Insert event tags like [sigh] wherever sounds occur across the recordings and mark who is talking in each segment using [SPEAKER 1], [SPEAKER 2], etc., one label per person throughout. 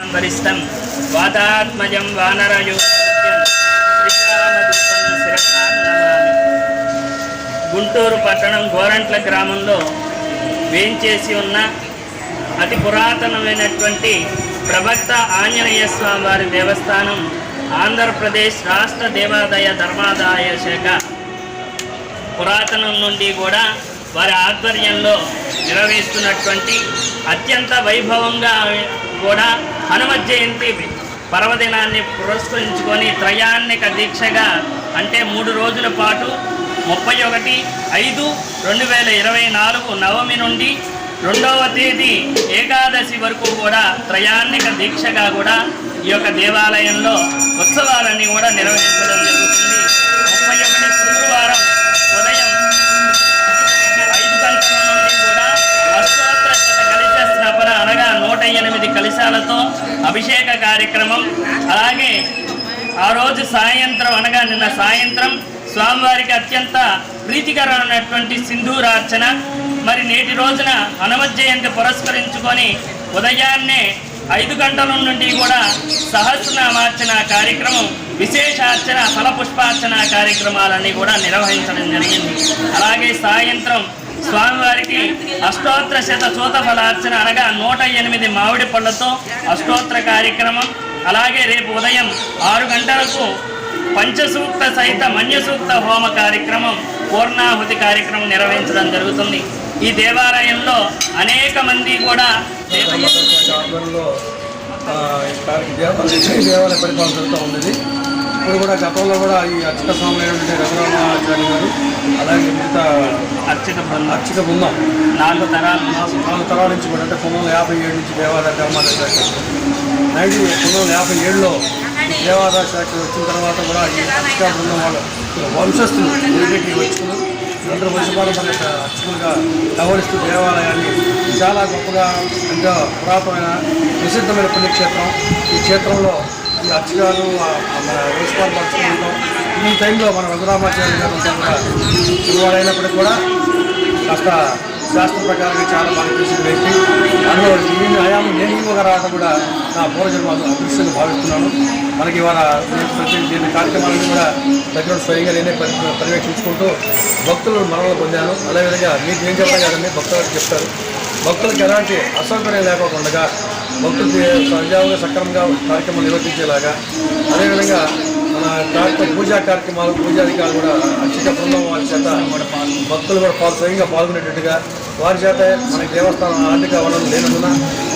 [SPEAKER 1] వరిష్టం వాతాత్మజం వానరయూపం గుంటూరు పట్టణం గోరంట్ల గ్రామంలో వేంచేసి ఉన్న అతి పురాతనమైనటువంటి ప్రవక్త ఆంజనేయ స్వామి వారి దేవస్థానం ఆంధ్రప్రదేశ్ రాష్ట్ర దేవాదాయ ధర్మాదాయ శాఖ. పురాతనం నుండి కూడా వారి ఆధ్వర్యంలో నిర్వహిస్తున్నటువంటి అత్యంత వైభవంగా కూడా హనుమత్ జయంతి పర్వదినాన్ని పురస్కరించుకొని త్రయాన్నిక దీక్షగా అంటే మూడు రోజుల పాటు ముప్పై ఒకటి ఐదు రెండు వేల ఇరవై నాలుగు నవమి నుండి రెండవ తేదీ ఏకాదశి వరకు కూడా త్రయాన్నిక దీక్షగా కూడా ఈ యొక్క దేవాలయంలో ఉత్సవాలన్నీ కూడా నిర్వహించడం జరుగుతుంది. ముప్పై ఒకటి శుక్రవారం ఉదయం ఐదు గంటల నుండి కూడా అష్టోత్తర శత కలశ స్థాపన అనగా నూట ఎనిమిది కలశాలతో అభిషేక కార్యక్రమం. అలాగే ఆ రోజు సాయంత్రం అనగా నిన్న సాయంత్రం స్వామివారికి అత్యంత ప్రీతికరమైనటువంటి సింధూరార్చన మరి నేటి రోజున హనుమత్ జయంతి పురస్కరించుకొని ఉదయాన్నే ఐదు గంటల నుండి కూడా సహస్రనామార్చన కార్యక్రమం విశేషార్చన ఫలపుష్పార్చన కార్యక్రమాలన్నీ కూడా నిర్వహించడం జరిగింది. అలాగే సాయంత్రం స్వామివారికి అష్టోత్తర శత చూతఫలార్చన అనగా నూట ఎనిమిది మామిడి పళ్ళతో అష్టోత్తర కార్యక్రమం. అలాగే రేపు ఉదయం ఆరు గంటలకు పంచసూక్త సహిత మన్యసూక్త హోమ కార్యక్రమం పూర్ణాహుతి కార్యక్రమం నిర్వహించడం జరుగుతుంది. ఈ దేవాలయంలో అనేక మంది కూడా
[SPEAKER 2] దేవాలయ పరిపాలన జరుగుతూ ఉన్నది. ఇప్పుడు కూడా గతంలో కూడా ఈ అర్చక స్వామి రఘురామాచార్య గారు అలాగే మిగతా
[SPEAKER 1] అర్చక బృందం.
[SPEAKER 2] అర్చక బృందం.
[SPEAKER 1] నాలుగు తరాల.
[SPEAKER 2] నాలుగు తరాల నుంచి కూడా అంటే పంతొమ్మిది వందల యాభై ఏడు నుంచి దేవాదాయ ధర్మాదాయ శాఖ. నైన్టీ పంతొమ్మిది వందల యాభై ఏడులో దేవాదాయ శాఖ వచ్చిన తర్వాత కూడా ఈ అర్చక బృందం వాళ్ళు వంశస్థులు ఊరికి వచ్చుకుని అందరూ వంశపారంపర్య అర్చకులుగా వ్యవహరిస్తూ దేవాలయాన్ని చాలా గొప్పగా ఎంతో పురాతనమైన ప్రసిద్ధమైన పుణ్యక్షేత్రం. ఈ క్షేత్రంలో ఈ అచ్చగారు మన వంశపారం పరుచుకుంటాం ఈ టైంలో మన రఘురామాచార్య గారు కూడా చిన్నవాడైనప్పటికీ కూడా కాస్త శాస్త్ర ప్రకారంగా చాలా బాగా చేసిన వ్యక్తి. అందులో ఈ హయాము నేను ఇంకొక రావడం కూడా నా పూర్వజన్మ అదృష్టంగా భావిస్తున్నాను. మనకి ఇవాళ ప్రతి దీని కార్యక్రమాలను కూడా దగ్గర స్వయంగా నేనే పరి పర్యవేక్షించుకుంటూ భక్తులు మనలో పొందాను. అదేవిధంగా మీకు ఏం చెప్పాలి కదండి? భక్తులకు చెప్తారు. భక్తులకు ఎలాంటి అసౌకర్యం లేకుండా భక్తులు సజావుగా సక్రమంగా కార్యక్రమాలు నిర్వర్తించేలాగా అదేవిధంగా మన కార్యక్రమ పూజా కార్యక్రమాలు పూజాధికారులు కూడా అర్చక బృందం వారి చేత భక్తులు కూడా పాల్ స్వయంగా పాల్గొనేటట్టుగా వారి చేత మన దేవస్థానం ఆర్థిక వనరులు లేనందున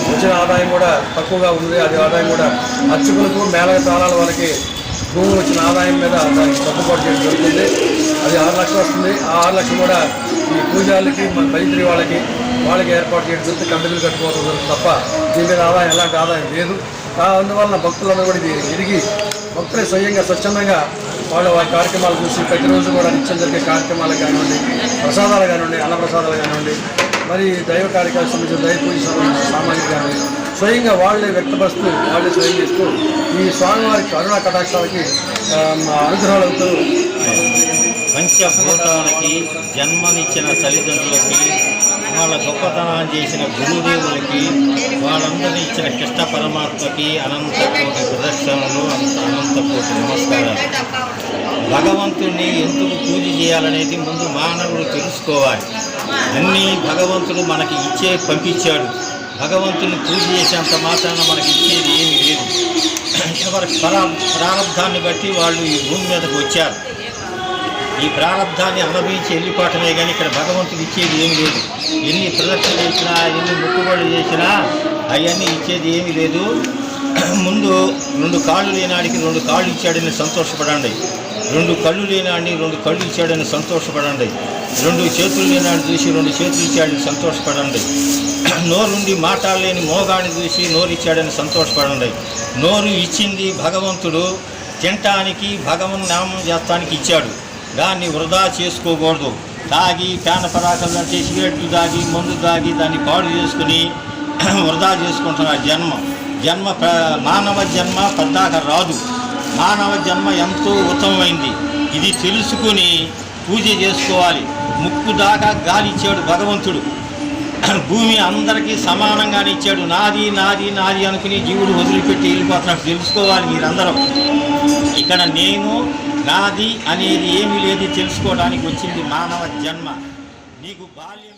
[SPEAKER 2] వచ్చిన ఆదాయం కూడా తక్కువగా ఉంది. అది ఆదాయం కూడా అర్చకులకు మేళ తాళాల వారికి భూమి వచ్చిన ఆదాయం మీద దానికి సర్దుబాటు చేయడం జరుగుతుంది. అది ఆరు లక్షలు వస్తుంది. ఆ ఆరు లక్షలు కూడా ఈ పూజాలకి మన మైత్రి వాళ్ళకి వాళ్ళకి ఏర్పాటు చేయడం జరుగుతుంది కంపెనీలు కట్టుకోవడం తప్ప దీని మీద ఆదాయం ఎలాంటి ఆదాయం లేదు. ఆ అందువలన భక్తులందరూ కూడా ఇది ఎరిగి భక్తులే స్వయంగా స్వచ్ఛందంగా వాళ్ళ వారి కార్యక్రమాలు చూసి ప్రతిరోజు కూడా నిత్యం జరిగే కార్యక్రమాలు కానివ్వండి ప్రసాదాలు కానివ్వండి అన్నప్రసాదాలు కానివ్వండి మరి దైవ కార్యక్రమాలకు సంబంధించిన దైవ పూజ సంబంధించిన సామాజిక కానివ్వండి స్వయంగా వాళ్ళే వ్యక్తపరుస్తూ వాళ్ళే స్వయం చేస్తూ ఈ స్వామివారి కరుణా కటాక్షాలకి ఆ, అనుగ్రహాలు అవుతూ
[SPEAKER 3] పంచభూతాలకి జన్మనిచ్చిన తల్లిదండ్రులకి వాళ్ళ గొప్పతనాన్ని చేసిన గురుదేవులకి వాళ్ళందరూ ఇచ్చిన కృష్ణ పరమాత్మకి అనంత కోటి ప్రదర్శనలు అంత అనంత కోటి నమస్కారాలు. భగవంతుణ్ణి ఎందుకు పూజ చేయాలనేది ముందు మానవుడు తెలుసుకోవాలి. అన్నీ భగవంతుడు మనకి ఇచ్చే పంపించాడు. భగవంతుని పూజ చేసేంత మాత్రాన మనకి ఇచ్చేది ఏమీ లేదు. [clears throat] ఎవరి పరా ప్రారంధాన్ని బట్టి వాళ్ళు ఈ భూమి మీదకు వచ్చారు. ఈ ప్రారంధాన్ని అనుభవించి వెళ్ళిపోవటమే కానీ ఇక్కడ భగవంతుడు ఇచ్చేది ఏమి లేదు. ఎన్ని ప్రదక్షిణ చేసినా ఎన్ని ముక్కుబడులు చేసినా అవన్నీ ఇచ్చేది ఏమీ లేదు. ముందు రెండు కాళ్ళు లేనాడికి రెండు కాళ్ళు ఇచ్చాడని సంతోషపడండి. రెండు కళ్ళు లేనాడిని రెండు కళ్ళు ఇచ్చాడని సంతోషపడండి. రెండు చేతులు లేనాడు చూసి రెండు చేతులు ఇచ్చాడని సంతోషపడండి. నోరుండి మాట్లాడలేని మోగాడిని చూసి నోరు ఇచ్చాడని సంతోషపడండి. నోరు ఇచ్చింది భగవంతుడు తినటానికి భగవన్ నామం చేస్తానికి ఇచ్చాడు. దాన్ని వృధా చేసుకోకూడదు. తాగి పేన పరాకలు అంటే సిగరెట్లు తాగి మందు తాగి దాన్ని పాడు చేసుకుని [clears throat] వృధా చేసుకుంటున్నారు జన్మ. జన్మ మానవ జన్మ పద్దాక రాదు. మానవ జన్మ ఎంతో ఉత్తమమైంది. ఇది తెలుసుకుని పూజ చేసుకోవాలి. ముక్కు దాకా గాలి ఇచ్చాడు భగవంతుడు. భూమి అందరికీ సమానంగానే ఇచ్చాడు. నాది నాది నాది అనుకుని జీవుడు వదిలిపెట్టి వెళ్ళిపోతున్నాడు. తెలుసుకోవాలి మీరందరూ. ఇక్కడ నేను నాది అనేది ఏమీ లేదు. తెలుసుకోవడానికి వచ్చింది మానవ జన్మ. నీకు బాల్యం